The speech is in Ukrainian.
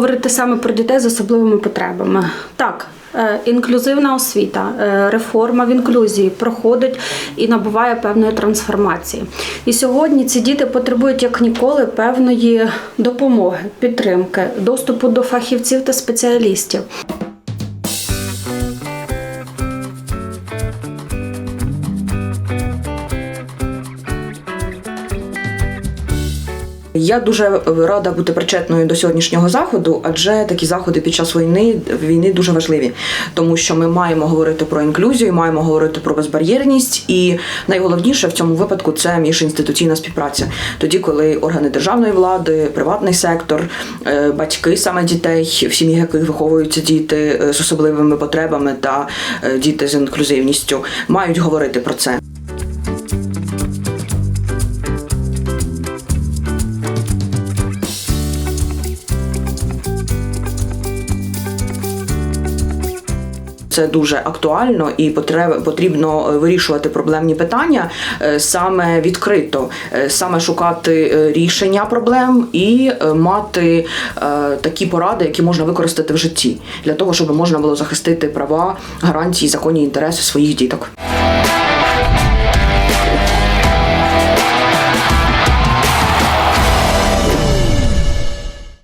говорити саме про дітей з особливими потребами. Так, е, інклюзивна освіта, е, реформа в інклюзії проходить і набуває певної трансформації. І сьогодні ці діти потребують як ніколи певної допомоги, підтримки, доступу до фахівців та спеціалістів. Я дуже рада бути причетною до сьогоднішнього заходу, адже такі заходи під час війни війни дуже важливі, тому що ми маємо говорити про інклюзію, маємо говорити про безбар'єрність, і найголовніше в цьому випадку це міжінституційна співпраця. Тоді, коли органи державної влади, приватний сектор, е, батьки саме дітей, в сім'ї яких виховуються діти е, з особливими потребами та е, діти з інклюзивністю, мають говорити про це. Це дуже актуально і потрібно е, вирішувати проблемні питання е, саме відкрито, е, саме шукати рішення проблем і мати такі поради, які можна використати в житті для того, щоб можна було захистити права, гарантії, законні інтереси своїх діток.